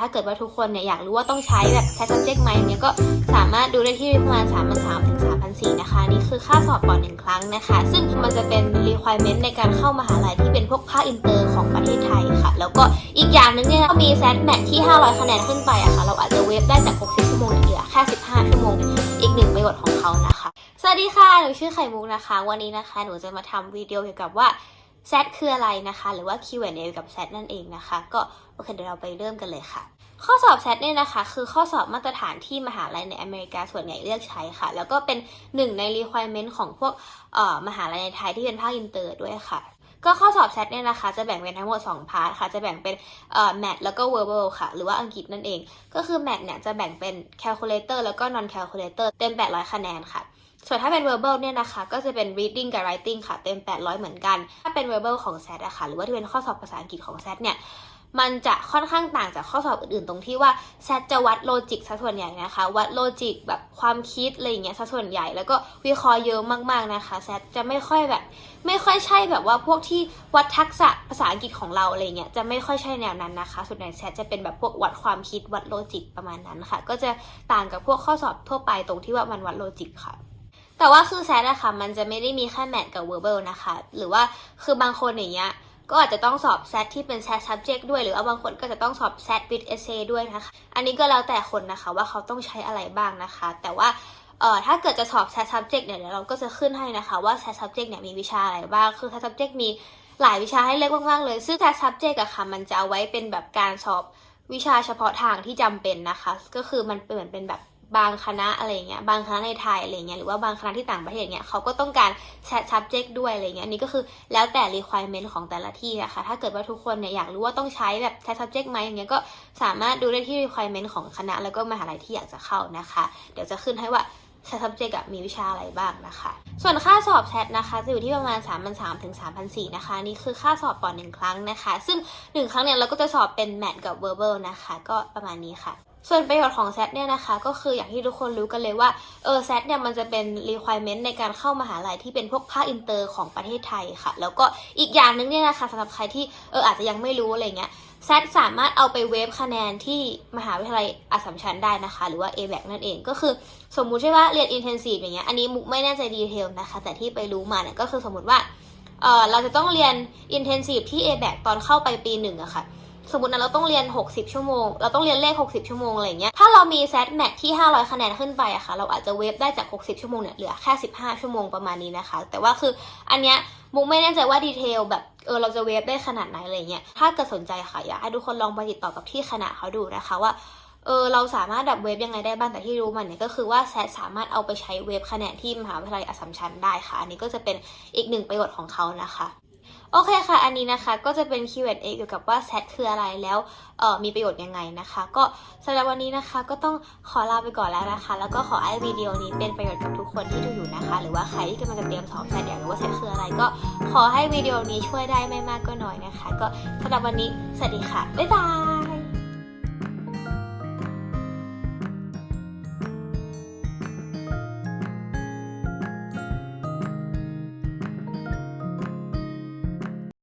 ถ้าเกิดว่าทุกคนเนี่ยอยากรู้ว่าต้องใช้แบบใช้ subject ไหมเนี่ยก็สามารถดูได้ที่ประมาณ3 3 0 0ถึง3,400นะคะ นี่คือค่าสอบก่อนหนึ่งครั้งนะคะ ซึ่งมันจะเป็น requirement ในการเข้ามหาลัยที่เป็นพวกภาคอินเตอร์ของประเทศไทยค่ะ แล้วก็อีกอย่างหนึ่งเนี่ยก็มี SAT MAT ที่ 500 คะแนนขึ้นไปอะค่ะ เราอาจจะเวฟได้จาก 60 ชั่วโมงเนี่ยเหลือแค่ 15 ชั่วโมง อีกหนึ่งประโยชน์ของเขานะคะ สวัสดีค่ะ หนูชื่อไข่มุกนะคะ วันนี้นะคะ หนูจะมาทำวิดีโอเกี่ยวกับว่า Z คืออะไรนะคะ หรือว่า Q&A กับ Z นั่นเองนะคะ ก็โอเคเดี๋ยวเราไปเริ่มกันเลยค่ะข้อสอบ Z เนี่ยนะคะ คือข้อสอบมาตรฐานที่มหาลัยในอเมริกาส่วนใหญ่เลือกใช้ค่ะ แล้วก็เป็นหนึ่งใน requirement ของพวกมหาลัยในไทยที่เป็นภาคอินเตอร์ด้วยค่ะ ก็ข้อสอบ Z เนี่ยนะคะ จะแบ่งเป็นทั้งหมด 2 พาร์ทค่ะ จะแบ่งเป็นเอ่อ math แล้วก็ verbal ค่ะ หรือว่าอังกฤษนั่นเอง ก็คือ math เนี่ยจะแบ่งเป็น calculator แล้วก็ non calculator เต็ม 800 คะแนนค่ะ ส่วนถ้าเป็น verbal เนี่ยนะคะ ก็จะเป็น reading กับ writing ค่ะ เต็ม 800 เหมือนกัน ถ้าเป็น verbal ของ Z อะค่ะ หรือว่าที่เป็นข้อสอบภาษาอังกฤษของ Z เนี่ย มันจะค่อนข้างต่างจากข้อสอบอื่นๆ ตรงที่ว่า Z จะวัดโลจิกซะส่วนใหญ่นะคะ วัดโลจิกแบบความคิดอะไรอย่างเงี้ยซะส่วนใหญ่ แล้วก็วิเคราะห์เยอะมากๆนะคะ Z จะไม่ค่อยแบบ ไม่ค่อยใช่แบบว่าพวกที่วัดทักษะภาษาอังกฤษของเราอะไรเงี้ย จะไม่ค่อยใช่แนวนั้นนะคะ ส่วนใหญ่ Z จะเป็นแบบพวกวัดความคิด วัดโลจิกประมาณนั้นค่ะ ก็จะต่างกับพวกข้อสอบทั่วไปตรงที่ว่ามันวัดโลจิกค่ะ แต่ว่าคือแซดอะค่ะ มันจะไม่ได้มีแค่แมทกับ verbal นะคะ หรือว่าคือบางคนอย่างเงี้ยก็อาจจะต้องสอบแซดที่เป็นแซด subject ด้วย หรือว่าบางคนก็จะต้องสอบแซด with essay ด้วยนะคะ อันนี้ก็แล้วแต่คนนะคะว่าเขาต้องใช้อะไรบ้างนะคะ แต่ว่าเอ่อถ้าเกิดจะสอบแซด subject เนี่ยเดี๋ยวเราก็จะขึ้นให้นะคะว่าแซด subject เนี่ยมีวิชาอะไรบ้าง คือแซด subject มีหลายวิชาให้เลือกมากๆเลย ซึ่งแซด subject อะค่ะ มันจะเอาไว้เป็นแบบการสอบวิชาเฉพาะทางที่จำเป็นนะคะ ก็คือมันเป็นเหมือนเป็นแบบ บางคณะอะไรเงี้ยบางคณะในไทยอะไรเงี้ยหรือว่าบางคณะที่ต่างประเทศเงี้ยเขาก็ต้องการ subject ด้วยอะไรเงี้ยอันนี้ก็คือแล้วแต่ requirement ของแต่ละที่นะคะถ้าเกิดว่าทุกคนเนี่ยอยากรู้ว่าต้องใช้แบบ set subject ไหมอย่างเงี้ยก็สามารถดูได้ที่ requirement ของคณะแล้วก็มหาลัยที่อยากจะเข้านะคะ เดี๋ยวจะขึ้นให้ว่า set subject มีวิชาอะไรบ้างนะคะ ส่วนค่าสอบ set นะคะจะอยู่ที่ประมาณ 3 3 0 0ถึง3,400นะคะ นี่คือค่าสอบต่อหนึ่งครั้งนะคะ ซึ่งหนึ่งครั้งเนี่ยเราก็จะสอบเป็น math กับ verbal นะคะ ก็ประมาณนี้ค่ะ ส่วนประโยชน์ของ SAT เนี่ยนะคะ ก็คืออย่างที่ทุกคนรู้กันเลยว่าเออ SAT เนี่ยมันจะเป็น requirement ในการเข้ามหาลัยที่เป็นพวกภาคอินเตอร์ของประเทศไทยค่ะ แล้วก็อีกอย่างหนึงเนี่ยนะคะสำหรับใครที่เอออาจจะยังไม่รู้อะไรเงี้ย SAT สามารถเอาไปเวฟคะแนนที่มหาวิทยาลัยอัสสัมชัญได้นะคะ หรือว่า ABAC นั่นเองก็คือสมมุติใช่ว่าเรียน intensive อย่างเงี้ยอันนี้มุกไม่แน่ใจดีเทลนะคะ แต่ที่ไปรู้มาเนี่ยก็คือสมมติว่าเออเราจะต้องเรียน intensive ที่ ABAC ตอนเข้าไปปีหนึ่งอะค่ะ สมมตินะเราต้องเรียน 60 ชั่วโมง เราต้องเรียนเลข 60 ชั่วโมงอะไรเงี้ย ถ้าเรามี SAT MAT ที่ 500 คะแนนขึ้นไปอะค่ะ เราอาจจะเวฟได้จาก 60 ชั่วโมงเนี่ยเหลือแค่ 15 ชั่วโมงประมาณนี้นะคะ แต่ว่าคืออันเนี้ยมุกไม่แน่ใจว่าดีเทลแบบเออเราจะเวฟได้ขนาดไหนอะไรเงี้ย ถ้าเกิดสนใจค่ะอยากให้ทุกคนลองไปติดต่อกับที่คณะเขาดูนะคะว่าเออเราสามารถดับเวฟยังไงได้บ้างแต่ที่รู้มันเนี่ยก็คือว่าแซดสามารถเอาไปใช้เวฟคะแนนที่มหาวิทยาลัยอัสสัมชัญได้ค่ะ อันนี้ก็จะเป็นอีกหนึ่งประโยชน์ของเขานะคะ โอเคค่ะ อันนี้นะคะก็จะเป็น Q&A เกี่ยวกับว่า SAT คืออะไรแล้วเออมีประโยชน์ยังไงนะคะ ก็สำหรับวันนี้นะคะก็ต้องขอลาไปก่อนแล้วนะคะ แล้วก็ขอให้วิดีโอนี้เป็นประโยชน์กับทุกคนที่ดูอยู่นะคะ หรือว่าใครที่กำลังจะเตรียมสอบ SAT อยากรู้ว่า SAT คืออะไร ก็ขอให้วิดีโอนี้ช่วยได้ไม่มากก็น้อยนะคะ ก็สำหรับวันนี้สวัสดีค่ะบ๊ายบาย